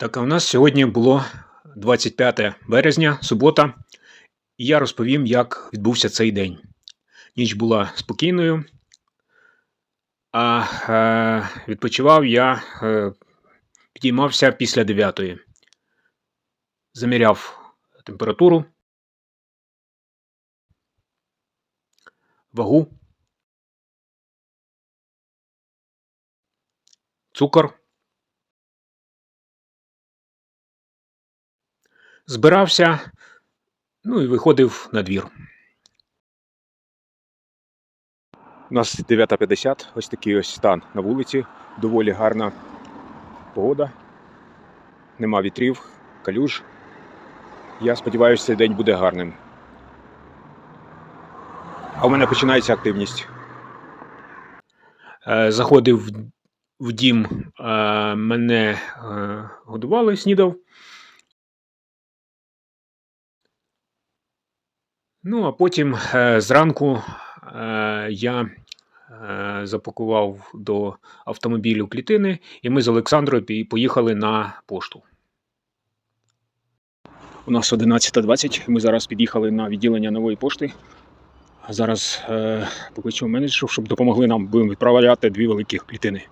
Так, а у нас сьогодні було 25 березня, субота, і я розповім, як відбувся цей день. Ніч була спокійною, а е, відпочивав я, е, підіймався після 9. Заміряв температуру, вагу, цукор. Збирався, ну і виходив на двір. У нас 9.50, ось такий ось стан на вулиці. Доволі гарна погода. Нема вітрів, калюж. Я сподіваюся, цей день буде гарним. А у мене починається активність. Е, Заходив в- дім, е, мене е, годували, снідав. Ну, а потім е, зранку е, я е, запакував до автомобілю клітини, і ми з Олександрою поїхали на пошту. У нас 11.20. Ми зараз під'їхали на відділення нової пошти. Зараз е, покличу менеджерів, щоб допомогли нам будемо відправляти дві великі клітини.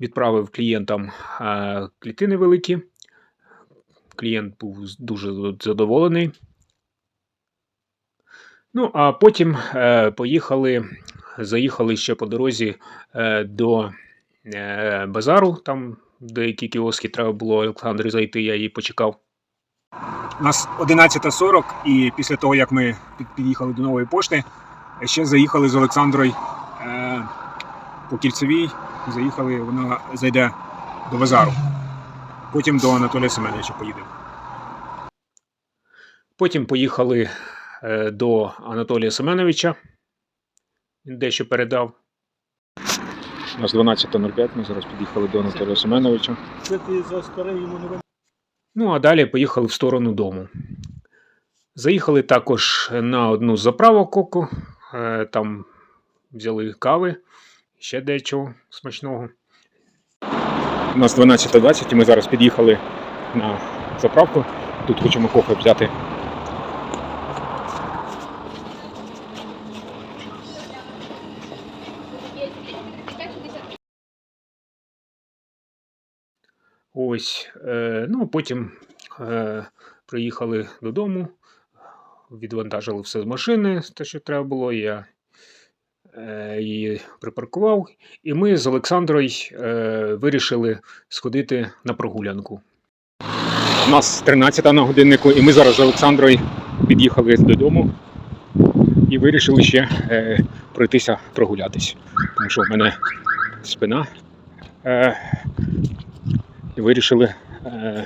Відправив клієнтам е, клітини великі. Клієнт був дуже задоволений. Ну, а потім е, поїхали, заїхали ще по дорозі е, до базару. Там деякі кіоски треба було Олександрі зайти, я її почекав. У нас 11.40, і після того, як ми під'їхали до нової пошти, ще заїхали з Олександрою по кільцевій. Заїхали, вона зайде до базару. Потім до Анатолія Семеновича поїдемо. Потім поїхали е, до Анатолія Семеновича. Він дещо передав. У нас 12.05, ми зараз під'їхали до Анатолія Семеновича. Це ти за старе йому не Ну, а далі поїхали в сторону дому. Заїхали також на одну з заправок оку. Е, Там взяли кави, ще дечого смачного. У нас 12.20, і ми зараз під'їхали на заправку. Тут хочемо кофе взяти. Ось. Е, ну, потім е, приїхали додому, відвантажили все з машини, те, що треба було. Я її припаркував. І ми з Олександрою е, вирішили сходити на прогулянку. У нас 13 на годиннику, і ми зараз з Олександрою під'їхали додому і вирішили ще е, пройтися прогулятись. Тому що в мене спина. Е, і вирішили е,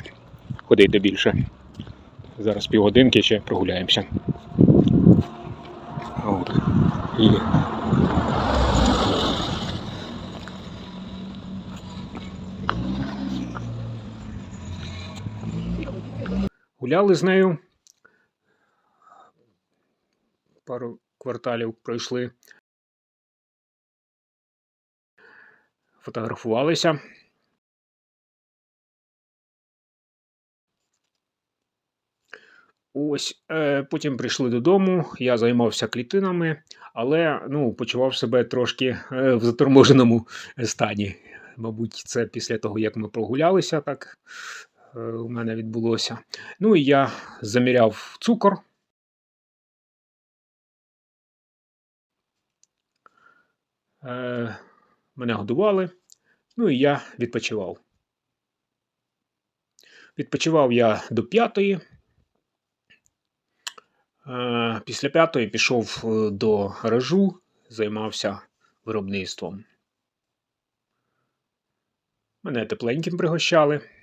ходити більше. Зараз півгодинки ще прогуляємося. От. І... Гуляли з нею. Пару кварталів пройшли. Фотографувалися. Ось, е, потім прийшли додому, я займався клітинами, але ну, почував себе трошки е, в заторможеному стані. Мабуть, це після того, як ми прогулялися, так е, у мене відбулося. Ну і я заміряв цукор. Е, мене годували, ну і я відпочивав. Відпочивав я до п'ятої. Е, Після п'ятої пішов е, до гаражу, займався виробництвом. Мене тепленьким пригощали.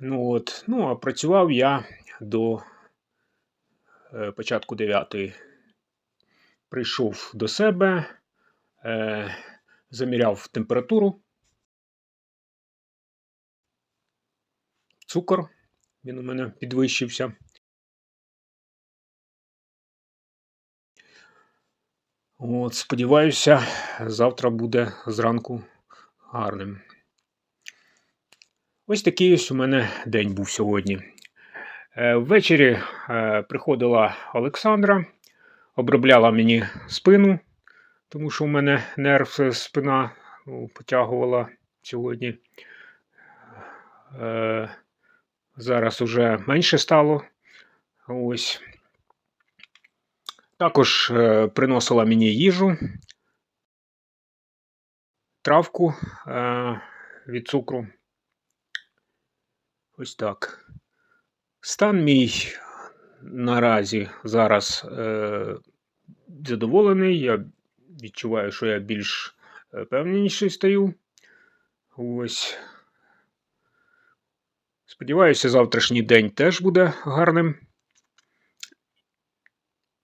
Ну от, ну, а працював я до е, початку дев'ятої. Прийшов до себе, е, заміряв температуру, цукор. Він у мене підвищився. От, сподіваюся, завтра буде зранку гарним. Ось такий ось у мене день був сьогодні. Е, Ввечері е, приходила Олександра, обробляла мені спину, тому що у мене нерв е, спина ну, потягувала сьогодні. Зараз уже менше стало. Ось. Також приносила мені їжу, травку від цукру. Ось так. Стан мій наразі зараз е, задоволений. Я відчуваю, що я більш е, певніший стаю. Ось. Сподіваюся, завтрашній день теж буде гарним.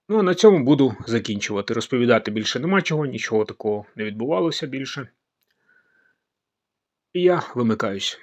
Ну, а на цьому буду закінчувати. Розповідати більше нема чого, нічого такого не відбувалося більше. І я вимикаюсь.